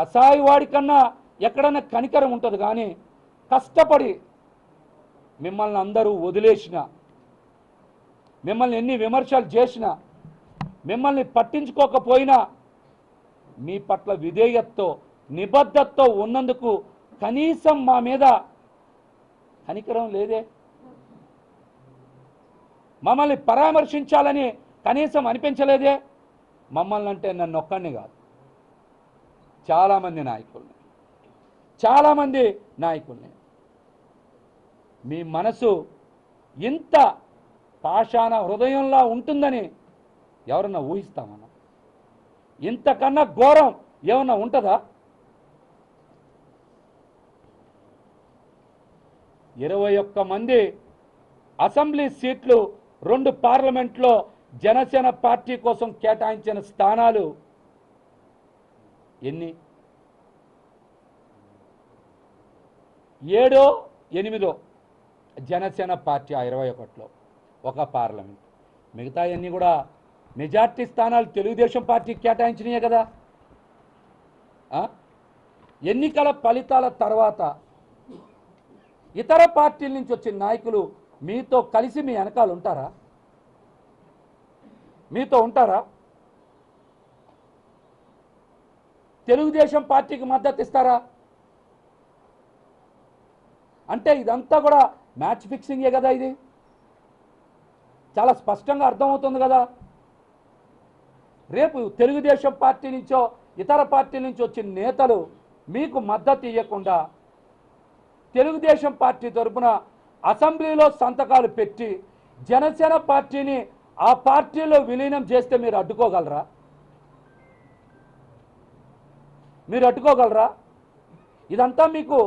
కషాయి వాడికన్నా ఎక్కడన్నా కనికరం ఉంటుంది కానీ కష్టపడి మిమ్మల్ని అందరూ వదిలేసిన మిమ్మల్ని ఎన్ని విమర్శలు చేసినా మిమ్మల్ని పట్టించుకోకపోయినా మీ పట్ల విధేయతతో నిబద్ధతతో ఉన్నందుకు కనీసం మా మీద కనికరం లేదే. మమ్మల్ని పరామర్శించాలని కనీసం అనిపించలేదే. మమ్మల్ని అంటే నన్ను ఒక్కడిని కాదు. చాలామంది నాయకుల్ని. చాలామంది నాయకుల్ని. మీ మనసు ఇంత పాషాణ హృదయంలా ఉంటుందని ఎవరన్నా ఊహిస్తామన్నా? ఇంతకన్నా ఘోరం ఏమన్నా ఉంటుందా? ఇరవై ఒక్క మంది అసెంబ్లీ సీట్లు రెండు పార్లమెంట్లో జనసేన పార్టీ కోసం కేటాయించిన స్థానాలు ఎన్ని? ఏడో ఎనిమిదో. జనసేన పార్టీ ఆ ఇరవై ఒకటిలో ఒక పార్లమెంట్. మిగతా అన్నీ కూడా మెజార్టీ స్థానాలు తెలుగుదేశం పార్టీ కేటాయించినాయే కదా. ఎన్నికల ఫలితాల తర్వాత ఇతర పార్టీల నుంచి వచ్చిన నాయకులు మీతో కలిసి మీ వెనకాల ఉంటారా? మీతో ఉంటారా? తెలుగుదేశం పార్టీకి మద్దతు ఇస్తారా? అంటే ఇదంతా కూడా మ్యాచ్ ఫిక్సింగే కదా ఇది? చాలా స్పష్టంగా అర్థమవుతుంది కదా? రేపు తెలుగుదేశం పార్టీ నుంచో ఇతర పార్టీల నుంచి వచ్చిన నేతలు మీకు మద్దతు ఇవ్వకుండా తెలుగుదేశం పార్టీ తరపున అసెంబ్లీలో సంతకాలు పెట్టి జనసేన పార్టీని ఆ పార్టీలో విలీనం చేస్తే మీరు అడ్డుకోగలరా? మీరు అట్టుకోగలరా ఇదంతా మీకు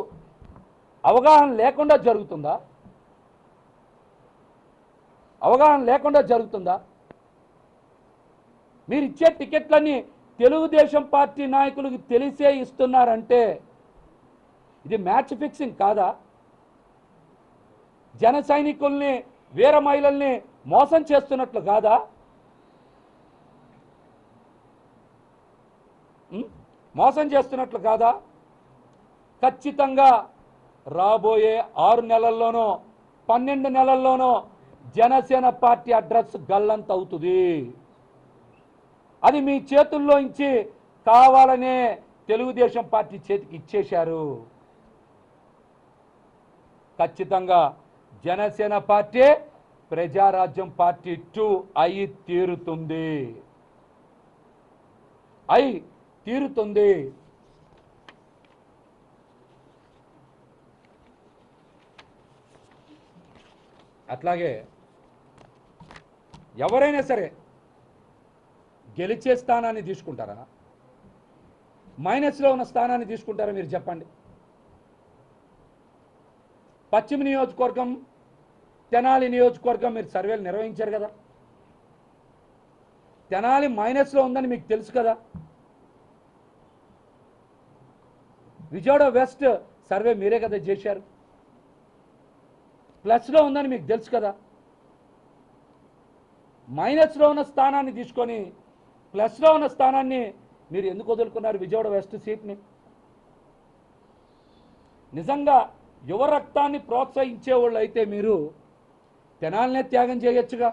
అవగాహన లేకుండా జరుగుతుందా? అవగాహన లేకుండా జరుగుతుందా? మీరు ఇచ్చే టికెట్లన్నీ తెలుగుదేశం పార్టీ నాయకులకు తెలిసే ఇస్తున్నారంటే ఇది మ్యాచ్ ఫిక్సింగ్ కాదా? జన సైనికుల్ని వీర మహిళల్ని మోసం చేస్తున్నట్లు కాదా? మోసం చేస్తున్నట్లు కాదా? ఖచ్చితంగా రాబోయే ఆరు నెలల్లోనో పన్నెండు నెలల్లోనో జనసేన పార్టీ అడ్రస్ గల్లంత అవుతుంది అది మీ చేతుల్లో నుంచి కావాలనే తెలుగుదేశం పార్టీ చేతికి ఇచ్చేశారు. ఖచ్చితంగా Janasena party Prajarajyam party two అయి తీరుతుంది. అయి తీరుతుంది. అట్లాగే ఎవరైనా సరే గెలిచే స్థానాన్ని తీసుకుంటారా? మైనస్లో ఉన్న స్థానాన్ని తీసుకుంటారా మీరు చెప్పండి. పశ్చిమ నియోజకవర్గం తెనాలి నియోజకవర్గం మీరు సర్వేలు నిర్వహించారు కదా. తెనాలి మైనస్లో ఉందని మీకు తెలుసు కదా. విజయవాడ వెస్ట్ సర్వే మీరే కదా చేశారు. ప్లస్లో ఉందని మీకు తెలుసు కదా. మైనస్లో ఉన్న స్థానాన్ని తీసుకొని ప్లస్లో ఉన్న స్థానాన్ని మీరు ఎందుకు వదులుకున్నారు విజయవాడ వెస్ట్ సీట్ని? నిజంగా యువ రక్తాన్ని ప్రోత్సహించే వాళ్ళు అయితే మీరు తెనాలనే త్యాగం చేయొచ్చుగా.